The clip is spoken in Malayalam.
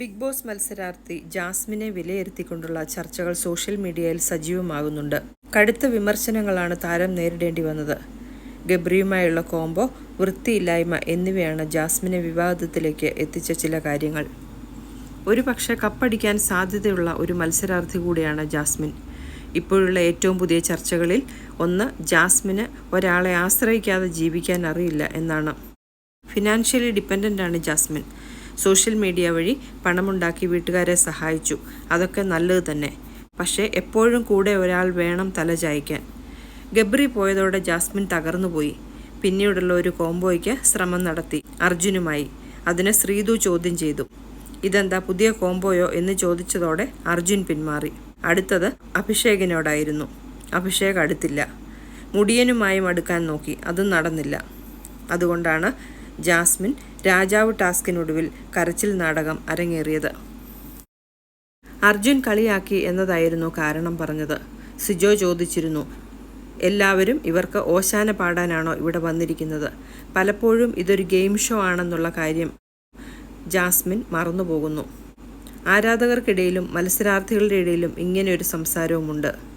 ബിഗ് ബോസ് മത്സരാർത്ഥി ജാസ്മിനെ വിലയിരുത്തിക്കൊണ്ടുള്ള ചർച്ചകൾ സോഷ്യൽ മീഡിയയിൽ സജീവമാകുന്നുണ്ട്. കടുത്ത വിമർശനങ്ങളാണ് താരം നേരിടേണ്ടി വന്നത്. ഗബ്രിയുമായുള്ള കോംബോ വൃത്തിയില്ലായ്മ എന്നിവയാണ് ജാസ്മിനെ വിവാദത്തിലേക്ക് എത്തിച്ച ചില കാര്യങ്ങൾ. ഒരു പക്ഷേ കപ്പടിക്കാൻ സാധ്യതയുള്ള ഒരു മത്സരാർത്ഥി കൂടിയാണ് ജാസ്മിൻ. ഇപ്പോഴുള്ള ഏറ്റവും പുതിയ ചർച്ചകളിൽ ഒന്ന് ജാസ്മിന് ഒരാളെ ആശ്രയിക്കാതെ ജീവിക്കാൻ അറിയില്ല എന്നാണ്. ഫിനാൻഷ്യലി ഡിപ്പെൻഡന്റ് ആണ് ജാസ്മിൻ. സോഷ്യൽ മീഡിയ വഴി പണമുണ്ടാക്കി വീട്ടുകാരെ സഹായിച്ചു. അതൊക്കെ നല്ലത് തന്നെ. പക്ഷേ എപ്പോഴും കൂടെ ഒരാൾ വേണം തലചായ്ക്കാൻ ഗബ്രി പോയതോടെ ജാസ്മിൻ തകർന്നുപോയി പിന്നീടുള്ള ഒരു കോംബോയ്ക്ക് ശ്രമം നടത്തി. അർജുനുമായി. അതിനെ ശ്രീതു ചോദ്യം ചെയ്തു. ഇതെന്താ പുതിയ കോംബോയോ? എന്ന് ചോദിച്ചതോടെ അർജുൻ പിന്മാറി. അടുത്തത് അഭിഷേകിനോടായിരുന്നു. അഭിഷേക് അടുത്തില്ല. മുടിയനുമായും അടുക്കാൻ നോക്കി. അതും നടന്നില്ല. അതുകൊണ്ടാണ് ജാസ്മിൻ രാജാവ് ടാസ്കിനൊടുവിൽ കരച്ചിൽ നാടകം അരങ്ങേറിയത്. അർജുൻ കളിയാക്കി എന്നതായിരുന്നു കാരണം പറഞ്ഞത്. സിജോ ചോദിച്ചിരുന്നു എല്ലാവരും ഇവർക്ക് ഓശാന പാടാനാണോ ഇവിടെ വന്നിരിക്കുന്നത്? പലപ്പോഴും ഇതൊരു ഗെയിം ഷോ ആണെന്നുള്ള കാര്യം ജാസ്മിൻ മറന്നുപോകുന്നു. ആരാധകർക്കിടയിലും മത്സരാർത്ഥികളുടെ ഇടയിലും ഇങ്ങനെയൊരു സംസാരവുമുണ്ട്.